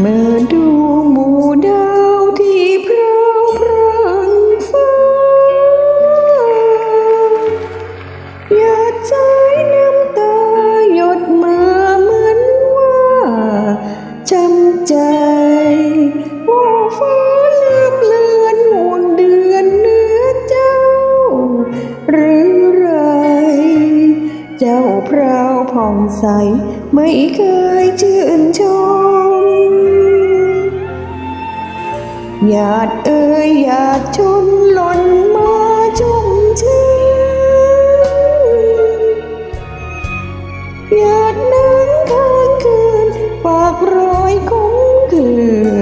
เมื่อดูหมู่ดาวที่ พราวผ่องใส ไม่เคยชื่นชมหยาดเอ่ยหยาดชนหล่นมาชุ่มชื่นหยาดน้ำค้างคืนฝากรอยคงคืน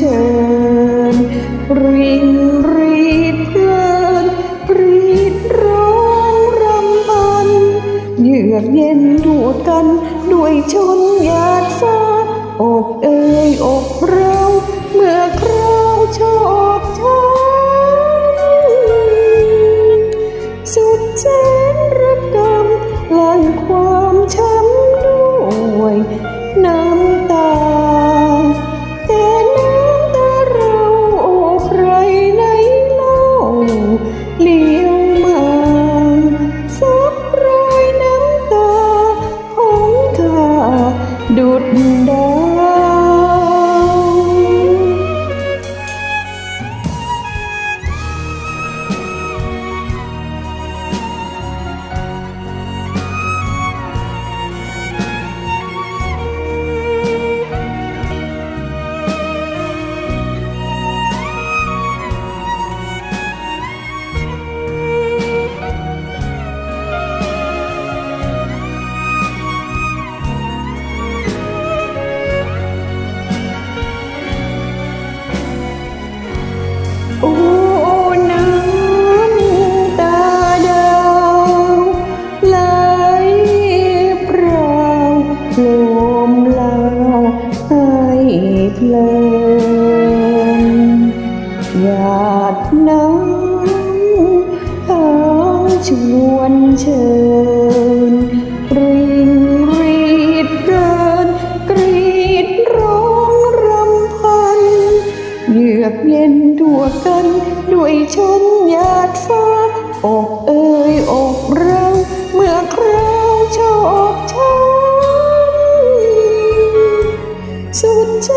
เชิญรินรีดเพลินปรีดร้องรำพันเยือกเย็นดูดกันด้วยชนหยาดฟ้าอกเอ่ยอกเราเมื่อ โอ้น้ำตาดาวไหลพราวลมลาให้เพลินหยาดน้ำค้างชวนเชิญ กัน ด้วยชนหยาดฟ้า อกเอ่ยอกเราเมื่อคราวชอบช้ำสุดใจ